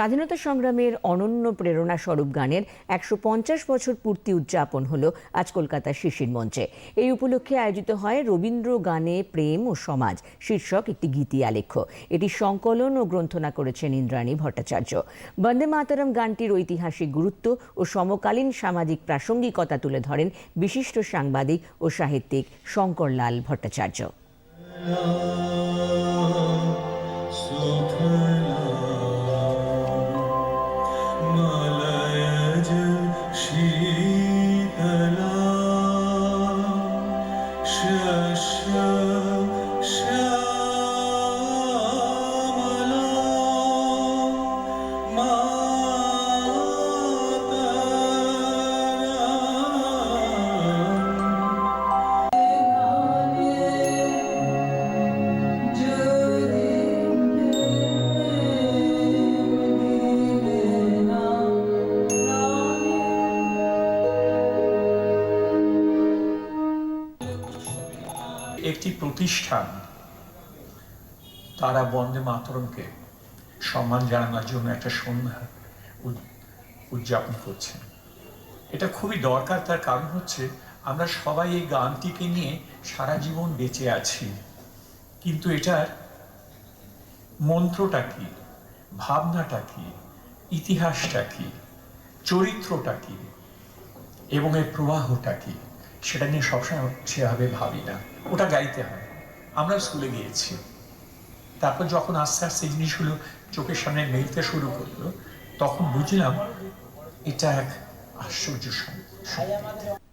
স্বাধীনতা সংগ্রামের অনন্য প্রেরণা স্বরূপ গানের একশো পঞ্চাশ বছর পূর্তি উদযাপন হল আজ কলকাতার শিশির মঞ্চে। এই উপলক্ষে আয়োজিত হয় রবীন্দ্র গানে প্রেম ও সমাজ, শীর্ষক একটি গীতি আলেখ্য। এটি সংকলন ও গ্রন্থনা করেছেন ইন্দ্রাণী ভট্টাচার্য। বন্দে মাতারম গানটির ঐতিহাসিক গুরুত্ব ও সমকালীন সামাজিক প্রাসঙ্গিকতা তুলে ধরেন বিশিষ্ট সাংবাদিক ও সাহিত্যিক শঙ্করলাল ভট্টাচার্য। 生。একটি প্রতিষ্ঠান, তারা বন্দে মাতরমকে সম্মান জানানোর জন্য একটা সন্ধ্যা উদযাপন করছেন এটা খুবই দরকার, তার কারণ হচ্ছে আমরা সবাই এই গানটিকে নিয়ে সারা জীবন বেঁচে আছি। কিন্তু এটার মন্ত্রটা কি? ভাবনাটা কি? ইতিহাসটা কি? চরিত্রটা কি? এবং এর প্রবাহটা কি? সেটা নিয়ে সবসময় সেভাবে ভাবি না। ওটা গাইতে হয়। আমরা স্কুলে গিয়েছি। তারপর যখন আস্তে আস্তে এই জিনিসগুলো চোখের সামনে মেলতে শুরু করল, তখন বুঝলাম এটা এক আশ্চর্য সং- সংগীত